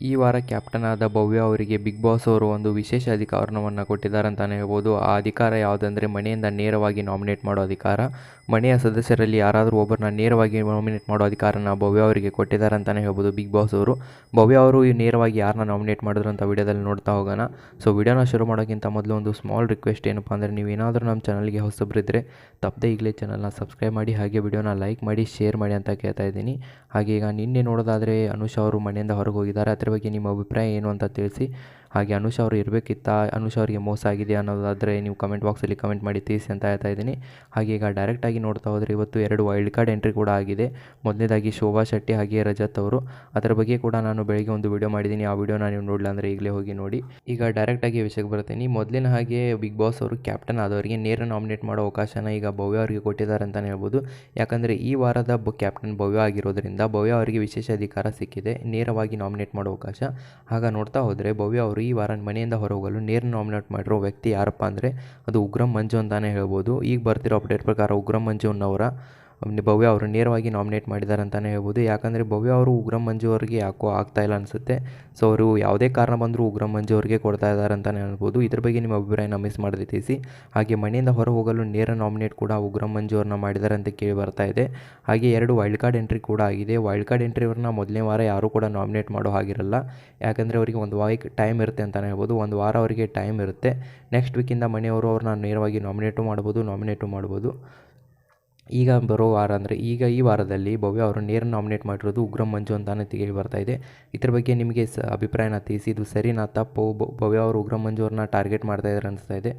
ಈ ವಾರ ಕ್ಯಾಪ್ಟನ್ ಆದ ಭವ್ಯ ಅವರಿಗೆ ಬಿಗ್ ಬಾಸ್ ಅವರು ಒಂದು ವಿಶೇಷ ಅಧಿಕಾರವನ್ನು ಕೊಟ್ಟಿದ್ದಾರೆ ಅಂತಲೇ ಹೇಳ್ಬೋದು. ಆ ಅಧಿಕಾರ ಯಾವುದಂದರೆ ಮನೆಯಿಂದ ನೇರವಾಗಿ ನಾಮಿನೇಟ್ ಮಾಡೋ ಅಧಿಕಾರ ಮನೆಯ ಸದಸ್ಯರಲ್ಲಿ ಯಾರಾದರೂ ಒಬ್ಬರನ್ನ ನೇರವಾಗಿ ನಾಮಿನೇಟ್ ಮಾಡೋ ಅಧಿಕಾರನ ಭವ್ಯ ಅವರಿಗೆ ಕೊಟ್ಟಿದ್ದಾರೆ ಅಂತಲೇ ಹೇಳ್ಬೋದು ಬಿಗ್ ಬಾಸ್ ಅವರು. ಭವ್ಯ ಅವರು ನೇರವಾಗಿ ಯಾರನ್ನ ನಾಮಿನೇಟ್ ಮಾಡಿದ್ರು ಅಂತ ವಿಡಿಯೋದಲ್ಲಿ ನೋಡ್ತಾ ಹೋಗೋಣ. ಸೊ ವಿಡಿಯೋನ ಶುರು ಮಾಡೋಕ್ಕಿಂತ ಮೊದಲು ಒಂದು ಸ್ಮಾಲ್ ರಿಕ್ವೆಸ್ಟ್ ಏನಪ್ಪ ಅಂದರೆ ನೀವು ಏನಾದರೂ ನಮ್ಮ ಚಾನಲ್ಗೆ ಹೊಸಬ್ರಿದ್ದರೆ ತಪ್ಪದೇ ಈಗಲೇ ಚಾನಲ್ನ ಸಬ್ಸ್ಕ್ರೈಬ್ ಮಾಡಿ ಹಾಗೆ ವಿಡಿಯೋನ ಲೈಕ್ ಮಾಡಿ, ಶೇರ್ ಮಾಡಿ ಅಂತ ಕೇಳ್ತಾ ಇದ್ದೀನಿ. ಹಾಗೆ ಈಗ ನಿನ್ನೆ ನೋಡೋದಾದರೆ ಅನುಷಾ ಅವರು ಮನೆಯಿಂದ ಹೊರಗೆ ಹೋಗಿದ್ದಾರೆ. ಬಗ್ಗೆ ನಿಮ್ಮ ಅಭಿಪ್ರಾಯ ಏನು ಅಂತ ತಿಳಿಸಿ. ಹಾಗೆ ಅನುಷ್ ಅವರು ಇರಬೇಕಿತ್ತ? ಅನುಷ್ ಅವರಿಗೆ ಮೋಸ ಆಗಿದೆ ಅನ್ನೋದಾದರೆ ನೀವು ಕಮೆಂಟ್ ಬಾಕ್ಸಲ್ಲಿ ಕಮೆಂಟ್ ಮಾಡಿ ತಿಳಿಸಿ ಅಂತ ಹೇಳ್ತಾ ಇದ್ದೀನಿ. ಹಾಗೆ ಈಗ ಡೈರೆಕ್ಟಾಗಿ ನೋಡ್ತಾ ಹೋದರೆ ಇವತ್ತು ಎರಡು ವೈಲ್ಡ್ ಕಾರ್ಡ್ ಎಂಟ್ರಿ ಕೂಡ ಆಗಿದೆ. ಮೊದಲನೇದಾಗಿ ಶೋಭಾ ಶೆಟ್ಟಿ ಹಾಗೆ ರಜತ್ ಅವರು. ಅದರ ಬಗ್ಗೆ ಕೂಡ ನಾನು ಬೆಳಗ್ಗೆ ಒಂದು ವಿಡಿಯೋ ಮಾಡಿದ್ದೀನಿ. ಆ ವಿಡಿಯೋನ ನೀವು ನೋಡಲಿಲ್ಲ ಅಂದರೆ ಈಗಲೇ ಹೋಗಿ ನೋಡಿ. ಈಗ ಡೈರೆಕ್ಟಾಗಿ ವಿಷಯಕ್ಕೆ ಬರ್ತೀನಿ ಮೊದಲಿನ ಹಾಗೆ ಬಿಗ್ ಬಾಸ್ ಅವರು ಕ್ಯಾಪ್ಟನ್ ಆದವರಿಗೆ ನೇರ ನಾಮಿನೇಟ್ ಮಾಡೋ ಅವಕಾಶನ ಈಗ ಭವ್ಯ ಅವರಿಗೆ ಕೊಟ್ಟಿದ್ದಾರೆ ಅಂತಲೇ ಹೇಳ್ಬೋದು. ಯಾಕಂದರೆ ಈ ವಾರದ ಬ ಕ್ಯಾಪ್ಟನ್ ಭವ್ಯ ಆಗಿರೋದ್ರಿಂದ ಭವ್ಯ ಅವರಿಗೆ ವಿಶೇಷ ಅಧಿಕಾರ ಸಿಕ್ಕಿದೆ. ನೇರವಾಗಿ ನಾಮಿನೇಟ್ ಮಾಡೋ ಅವಕಾಶ. ಆಗ ನೋಡ್ತಾ ಹೋದರೆ ಭವ್ಯ ಅವರು ಈ ವಾರ ಮನೆಯಿಂದ ಹೊರಗೋಗಲು ನೇರ ನಾಮಿನೇಟ್ ಮಾಡಿರೋ ವ್ಯಕ್ತಿ ಯಾರಪ್ಪ ಅಂದರೆ ಅದು ಉಗ್ರಂ ಮಂಜು ಅಂತಲೇ ಹೇಳ್ಬೋದು. ಈಗ ಬರ್ತಿರೋ ಅಪ್ಡೇಟ್ ಪ್ರಕಾರ ಉಗ್ರಂ ಮಂಜು ಅನ್ನೋರ ಭವ್ಯ ಅವರು ನೇರವಾಗಿ ನಾಮಿನೇಟ್ ಮಾಡಿದ್ದಾರೆ ಅಂತಲೇ ಹೇಳ್ಬೋದು. ಯಾಕಂದರೆ ಭವ್ಯ ಅವರು ಉಗ್ರಂ ಮಂಜು ಅವರಿಗೆ ಯಾಕೋ ಆಗ್ತಾ ಇಲ್ಲ ಅನಿಸುತ್ತೆ. ಸೊ ಅವರು ಯಾವುದೇ ಕಾರಣ ಬಂದರೂ ಉಗ್ರಂ ಮಂಜು ಅವರಿಗೆ ಕೊಡ್ತಾ ಇದ್ದಾರೆ ಅಂತಲೇ ಹೇಳ್ಬೋದು. ಇದ್ರ ಬಗ್ಗೆ ನಿಮ್ಮ ಅಭಿಪ್ರಾಯನ ಮಿಸ್ ಮಾಡದೆ ತಿಳಿಸಿ. ಹಾಗೆ ಮನೆಯಿಂದ ಹೊರ ಹೋಗಲು ನೇರ ನಾಮಿನೇಟ್ ಕೂಡ ಉಗ್ರಂ ಮಂಜು ಅವ್ರನ್ನ ಮಾಡಿದ್ದಾರೆ ಅಂತ ಕೇಳಿ ಬರ್ತಾ ಇದೆ. ಹಾಗೆ ಎರಡು ವೈಲ್ಡ್ ಕಾರ್ಡ್ ಎಂಟ್ರಿ ಕೂಡ ಆಗಿದೆ. ವೈಲ್ಡ್ ಕಾರ್ಡ್ ಎಂಟ್ರಿ ಅವ್ರನ್ನ ಮೊದಲನೇ ವಾರ ಯಾರೂ ಕೂಡ ನಾಮಿನೇಟ್ ಮಾಡೋ ಹಾಗಿರಲ್ಲ. ಯಾಕಂದರೆ ಅವರಿಗೆ ಒಂದು ವಾಯ್ ಟೈಮ್ ಇರುತ್ತೆ ಅಂತಲೇ ಹೇಳ್ಬೋದು. ಒಂದು ವಾರ ಅವರಿಗೆ ಟೈಮ್ ಇರುತ್ತೆ. ನೆಕ್ಸ್ಟ್ ವೀಕಿಂದ ಮನೆಯವರು ಅವ್ರನ್ನ ನೇರವಾಗಿ ನಾಮಿನೇಟು ಮಾಡ್ಬೋದು ನಾಮಿನೇಟು ಮಾಡ್ಬೋದು. ಈಗ ಬರೋ ವಾರ ಅಂದರೆ ಈಗ ಈ ವಾರದಲ್ಲಿ ಭವ್ಯ ಅವರು ನೇರ ನಾಮಿನೇಟ್ ಮಾಡಿರೋದು ಉಗ್ರಂ ಮಂಜು ಅಂತಾನೆ ತಿಳಿ ಬರ್ತಾ ಇದೆ. ಇದ್ರ ಬಗ್ಗೆ ನಿಮಗೆ ಸ ಅಭಿಪ್ರಾಯನ ತಿಳಿಸಿ, ಇದು ಸರಿನಾ ತಪ್ಪು? ಭವ್ಯ ಅವರು ಉಗ್ರಂ ಮಂಜು ಅವ್ರನ್ನ ಟಾರ್ಗೆಟ್ ಮಾಡ್ತಾ ಇದ್ದಾರೆ ಅನಿಸ್ತಾ ಇದೆ.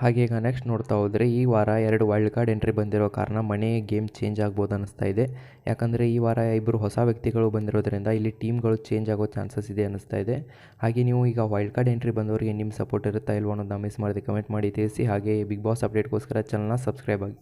ಹಾಗೆ ಈಗ ನೆಕ್ಸ್ಟ್ ನೋಡ್ತಾ ಹೋದರೆ ಈ ವಾರ ಎರಡು ವೈಲ್ಡ್ ಕಾರ್ಡ್ ಎಂಟ್ರಿ ಬಂದಿರೋ ಕಾರಣ ಮನೆ ಗೇಮ್ ಚೇಂಜ್ ಆಗ್ಬೋದು ಅನ್ನಿಸ್ತಾ ಇದೆ. ಯಾಕಂದರೆ ಈ ವಾರ ಇಬ್ಬರು ಹೊಸ ವ್ಯಕ್ತಿಗಳು ಬಂದಿರೋದ್ರಿಂದ ಇಲ್ಲಿ ಟೀಮ್ಗಳು ಚೇಂಜ್ ಆಗೋ ಚಾನ್ಸಸ್ ಇದೆ ಅನ್ನಿಸ್ತಾ ಇದೆ. ಹಾಗೆ ನೀವು ಈಗ ವೈಲ್ಡ್ ಕಾರ್ಡ್ ಎಂಟ್ರಿ ಬಂದವರಿಗೆ ನಿಮ್ಮ ಸಪೋರ್ಟ್ ಇರುತ್ತಾ ಇಲ್ವೋ ಅನ್ನೋದನ್ನ ಮಿಸ್ ಮಾಡದೆ ಕಮೆಂಟ್ ಮಾಡಿ ತಿಳಿಸಿ. ಹಾಗೆ ಬಿಗ್ ಬಾಸ್ ಅಪ್ಡೇಟ್ಗೋಸ್ಕರ ಚಾನಲ್ನ ಸಬ್ಸ್ಕ್ರೈಬ್ ಆಗಿ.